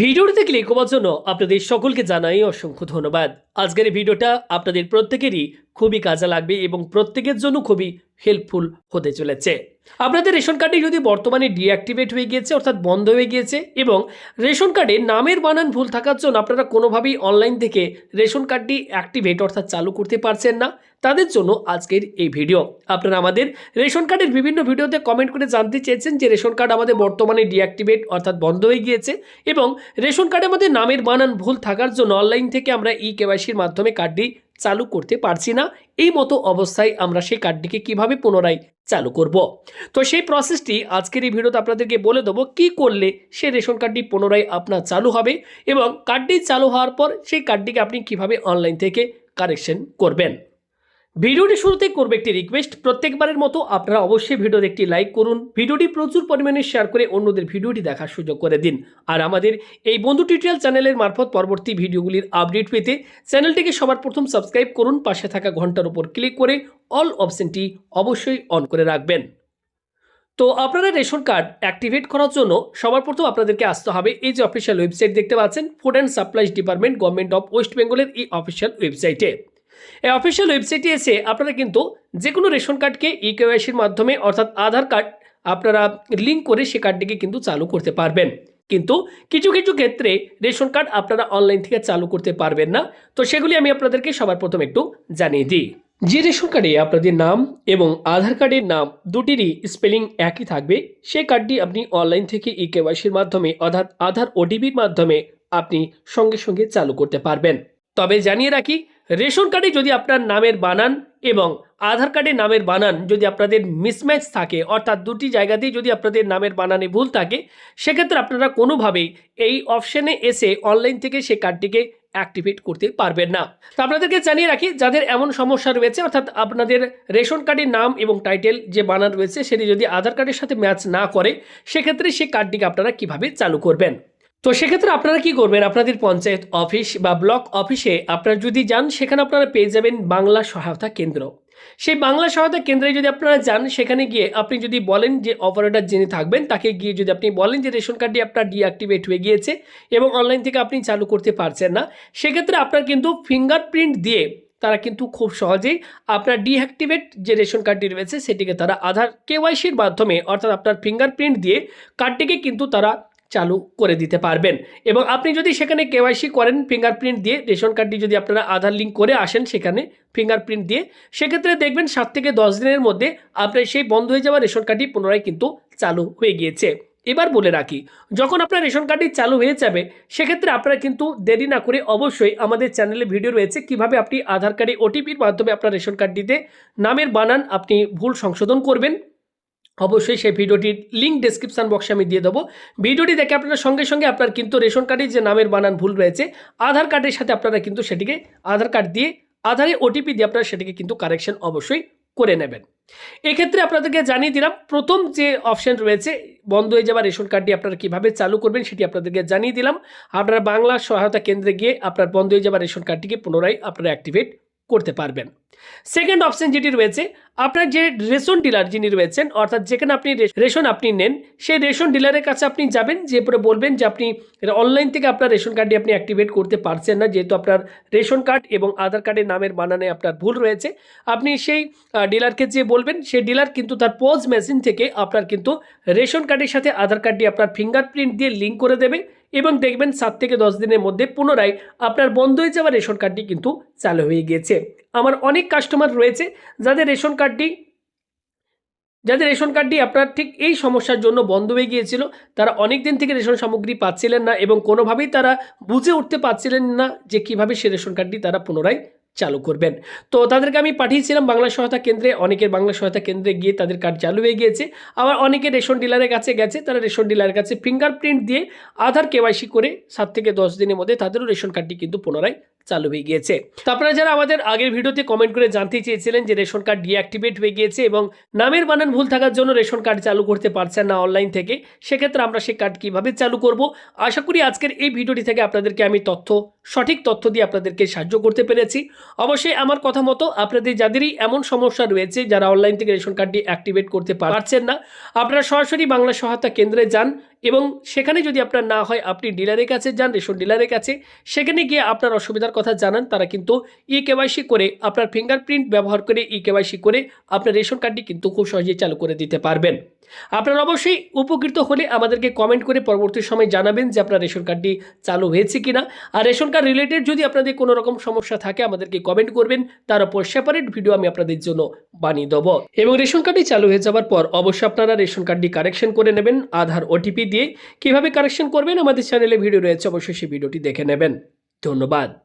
ভিডিওটিতে দেখলে করার জন্য আপনাদের সকলকে জানাই অসংখ্য ধন্যবাদ। আজকের এই ভিডিওটা আপনাদের প্রত্যেকেরই খুবই কাজে লাগবে এবং প্রত্যেকের জন্য খুবই হেল্পফুল হতে চলেছে। আপনাদের রেশন কার্ডটি যদি বর্তমানে ডিঅ্যাক্টিভেট হয়ে গিয়েছে, অর্থাৎ বন্ধ হয়ে গিয়েছে এবং রেশন কার্ডে নামের বানান ভুল থাকার জন্য আপনারা কোনোভাবেই অনলাইন থেকে রেশন কার্ডটি অ্যাক্টিভেট, অর্থাৎ চালু করতে পারছেন না, তাদের জন্য আজকের এই ভিডিও। আপনারা আমাদের রেশন কার্ডের বিভিন্ন ভিডিওতে কমেন্ট করে জানতে চেয়েছেন যে রেশন কার্ড আমাদের বর্তমানে ডিঅ্যাক্টিভেট, অর্থাৎ বন্ধ হয়ে গিয়েছে এবং রেশন কার্ডে আমাদের নামের বানান ভুল থাকার জন্য অনলাইন থেকে আমরা ই কেওয়াইসির মাধ্যমে কার্ডটি চালু করতে পারছি না। এই মতো অবস্থায় আমরা সেই কার্ডটিকে কীভাবে পুনরায় চালু করব? তো সেই প্রসেসটি আজকের এই ভিডিওতে আপনাদেরকে বলে দেবো, কি করলে সেই রেশন কার্ডটি পুনরায় আপনার চালু হবে এবং কার্ডটি চালু হওয়ার পর সেই কার্ডটিকে আপনি কীভাবে অনলাইন থেকে কারেকশন করবেন? ভিডিওটি শুরুতেই করবে একটি রিকোয়েস্ট প্রত্যেকবারের মতো আপনারা অবশ্যই ভিডিওতে একটি লাইক করুন। ভিডিওটি প্রচুর পরিমাণে শেয়ার করে অন্যদের ভিডিওটি দেখার সুযোগ করে দিন। আর আমাদের এই বন্ধু টিউটোরিয়াল চ্যানেলের মারফত পরবর্তী ভিডিওগুলির আপডেট পেতে চ্যানেলটিকে সবার প্রথম সাবস্ক্রাইব করুন। পাশে থাকা ঘণ্টার উপর ক্লিক করে অল অপশনটি অবশ্যই অন করে রাখবেন। তো আপনারা রেশন কার্ড অ্যাক্টিভেট করার জন্য সবার প্রথম আপনাদেরকে আসতে হবে এই যে অফিসিয়াল ওয়েবসাইট দেখতে পাচ্ছেন। Food and supplies department government of West বেঙ্গলের এই অফিসিয়াল ওয়েবসাইটে এই অফিসিয়াল ওয়েবসাইটে এসে আপনারা কিন্তু যে কোনো রেশন কার্ডকে ই কেওয়াইসির মাধ্যমে অর্থাৎ আধার কার্ড আপনারা লিঙ্ক করে সে কার্ডটিকে কিন্তু চালু করতে পারবেন। কিন্তু কিছু কিছু ক্ষেত্রে রেশন কার্ড আপনারা অনলাইন থেকে চালু করতে পারবেন না। তো সেগুলি আমি আপনাদেরকে সবার প্রথম একটু জানিয়ে দিই। যে রেশন কার্ডে আপনাদের নাম এবং আধার কার্ডের নাম দুটিরই স্পেলিং একই থাকবে সেই কার্ডটি আপনি অনলাইন থেকে ই কেওয়াইসির মাধ্যমে অর্থাৎ আধার ওটিপির মাধ্যমে আপনি সঙ্গে সঙ্গে চালু করতে পারবেন। তবে জানিয়ে রাখি রেশন কার্ডে যদি আপনার নামের বানান এবং আধার কার্ডে নামের বানান যদি আপনাদের মিসম্যাচ থাকে, অর্থাৎ দুটি জায়গাতেই যদি আপনাদের নামের বানানে ভুল থাকে, সেক্ষেত্রে আপনারা কোনোভাবেই এই অপশানে এসে অনলাইন থেকে সেই কার্ডটিকে অ্যাক্টিভেট করতে পারবেন না। তো আপনাদেরকে জানিয়ে রাখি, যাদের এমন সমস্যা রয়েছে, অর্থাৎ আপনাদের রেশন কার্ডের নাম এবং টাইটেল যে বানান রয়েছে, সেটি যদি আধার কার্ডের সাথে ম্যাচ না করে, সেক্ষেত্রে সেই কার্ডটিকে আপনারা কীভাবে চালু করবেন? তো সেক্ষেত্রে আপনারা কি করবেন? আপনাদের পঞ্চায়েত অফিস বা ব্লক অফিসে আপনারা যদি যান, সেখানে আপনারা পেয়ে যাবেন বাংলা সহায়তা কেন্দ্র। সেই বাংলা সহায়তা কেন্দ্রে যদি আপনারা যান, সেখানে গিয়ে আপনি যদি বলেন যে অপারেটর যিনি থাকবেন, তাকে গিয়ে যদি আপনি বলেন যে রেশন কার্ডটি আপনার ডিঅ্যাক্টিভেট হয়ে গিয়েছে এবং অনলাইন থেকে আপনি চালু করতে পারছেন না, সেক্ষেত্রে আপনার কিন্তু ফিঙ্গারপ্রিন্ট দিয়ে তারা কিন্তু খুব সহজেই আপনার ডিঅ্যাক্টিভেট যে রেশন কার্ডটি রয়েছে, সেটিকে তারা আধার কেওয়াইসির মাধ্যমে অর্থাৎ আপনার ফিঙ্গারপ্রিন্ট দিয়ে কার্ডটিকে কিন্তু তারা চালু করে দিতে পারবেন। এবং আপনি যদি সেখানে কেওয়াইসি করেন ফিঙ্গারপ্রিন্ট দিয়ে, রেশন কার্ডটি যদি আপনারা আধার লিঙ্ক করে আসেন সেখানে ফিঙ্গারপ্রিন্ট দিয়ে, সেক্ষেত্রে দেখবেন সাত থেকে দশ দিনের মধ্যে আপনার সেই বন্ধ হয়ে যাওয়া রেশন কার্ডটি পুনরায় কিন্তু চালু হয়ে গিয়েছে। এবার বলে রাখি, যখন আপনার রেশন কার্ডটি চালু হয়ে যাবে, সেক্ষেত্রে আপনারা কিন্তু দেরি না করে অবশ্যই আমাদের চ্যানেলে ভিডিও রয়েছে, কীভাবে আপনি আধার কার্ডে ওটিপির মাধ্যমে আপনার রেশন কার্ডটিতে নামের বানান, আপনি ভুল সংশোধন করবেন। অবশ্যই সেই ভিডিওটির লিঙ্ক ডেসক্রিপশন বক্সে আমি দিয়ে দেবো। ভিডিওটি দেখে আপনার সঙ্গে সঙ্গে আপনার কিন্তু রেশন কার্ডের যে নামের বানান ভুল রয়েছে, আধার কার্ডের সাথে আপনারা কিন্তু সেটিকে আধার কার্ড দিয়ে আধারে ওটিপি দিয়ে আপনারা সেটিকে কিন্তু কারেকশন অবশ্যই করে নেবেন। এক্ষেত্রে আপনাদেরকে জানিয়ে দিলাম, প্রথম যে অপশন রয়েছে, বন্ধ হয়ে যাওয়া রেশন কার্ডটি আপনারা কীভাবে চালু করবেন সেটি আপনাদেরকে জানিয়ে দিলাম। আপনারা বাংলা সহায়তা কেন্দ্রে গিয়ে আপনার বন্ধ হয়ে যাওয়া রেশন কার্ডটিকে পুনরায় আপনারা অ্যাক্টিভেট করতে পারবেন। সেকেন্ড অপশন যেটি রয়েছে, আপনার যে রেশন ডিলার যিনি রয়েছেন, অর্থাৎ যেখানে আপনি রেশন আপনি নেন, সেই রেশন ডিলারের কাছে আপনি যাবেন, যে পরে বলবেন যে আপনি অনলাইন থেকে আপনার রেশন কার্ডটি আপনি অ্যাক্টিভেট করতে পারছেন না, যেহেতু আপনার রেশন কার্ড এবং আধার কার্ডের নামের বানানে আপনার ভুল রয়েছে। আপনি সেই ডিলারকে যে বলবেন, সেই ডিলার কিন্তু তার পোজ মেশিন থেকে আপনার কিন্তু রেশন কার্ডের সাথে আধার কার্ডটি আপনার ফিঙ্গারপ্রিন্ট দিয়ে লিঙ্ক করে দেবে। এবং দেখবেন সাত থেকে দশ দিনের মধ্যে পুনরায় আপনার বন্ধ হয়ে যাওয়া রেশন কার্ডটি কিন্তু চালু হয়ে গিয়েছে। আমার অনেক কাস্টমার রয়েছে যাদের রেশন কার্ডটি, যাদের রেশন কার্ডটি আপনার ঠিক এই সমস্যার জন্য বন্ধ হয়ে গিয়েছিল, তারা অনেক দিন থেকে রেশন সামগ্রী পাচ্ছিলেন না এবং কোনোভাবেই তারা বুঝে উঠতে পারছিলেন না যে কীভাবে সে রেশন কার্ডটি তারা পুনরায় চালু করবেন। তো তাদেরকে আমি পাঠিয়েছিলাম বাংলা সহায়তা কেন্দ্রে, অনেকের বাংলা সহায়তা কেন্দ্রে গিয়ে তাদের কার্ড চালু হয়ে গিয়েছে। আবার অনেকে রেশন ডিলারের কাছে গেছে, তারা রেশন ডিলারের কাছে ফিঙ্গারপ্রিন্ট দিয়ে আধার কেওয়াইসি করে সাত থেকে দশ দিনের মধ্যে তাদেরও রেশন কার্ডটি কিন্তু পুনরায় চালু হয়ে গিয়েছে। তো আপনারা যারা আমাদের আগের ভিডিওতে কমেন্ট করে জানতে চেয়েছিলেন যে রেশন কার্ড ডিঅ্যাক্টিভেট হয়ে গিয়েছে এবং নামের বানান ভুল থাকার জন্য রেশন কার্ড চালু করতে পারছেন না অনলাইন থেকে, সেক্ষেত্রে আমরা সেই কার্ড কীভাবে চালু করব? আশা করি আজকের এই ভিডিওটি থেকে আপনাদেরকে আমি তথ্য সঠিক তথ্য দিয়ে আপনাদেরকে সাহায্য করতে পেরেছি। অবশ্যই আমার কথা মতো আপনাদের যাদেরই এমন সমস্যা রয়েছে যারা অনলাইন থেকে রেশন কার্ডটি অ্যাক্টিভেট করতে পারছেন না, আপনারা সরাসরি বাংলা সহায়তা কেন্দ্রে যান এবং সেখানে যদি আপনার না হয়, আপনি ডিলারের কাছে যান, রেশন ডিলারের কাছে, সেখানে গিয়ে আপনার অসুবিধার কথা জানান, তারা কিন্তু ই কেওয়াইসি করে আপনার ফিঙ্গারপ্রিন্ট ব্যবহার করে ই কেওয়াইসি করে আপনার রেশন কার্ডটি কিন্তু খুব সহজেই চালু করে দিতে পারবেন। আপনারা অবশ্যই উপকৃত হলে আমাদেরকে কমেন্ট করে পরবর্তী সময় জানাবেন যে আপনার রেশন কার্ডটি চালু হয়েছে কিনা। আর রেশন কার্ড রিলেটেড যদি আপনাদের কোনো রকম সমস্যা থাকে, আমাদেরকে কমেন্ট করবেন। তার উপর সেপারেট ভিডিও আমি আপনাদের জন্য বানিয়ে দেবো। এবং রেশন কার্ডটি চালু হয়ে যাওয়ার পর অবশ্যই আপনারা রেশন কার্ডটি কারেকশন করে নেবেন, আধার ওটিপি দিয়ে। কীভাবে কারেকশন করবেন আমাদের চ্যানেলে ভিডিও রয়েছে, অবশ্যই সেই ভিডিওটি দেখে নেবেন। ধন্যবাদ।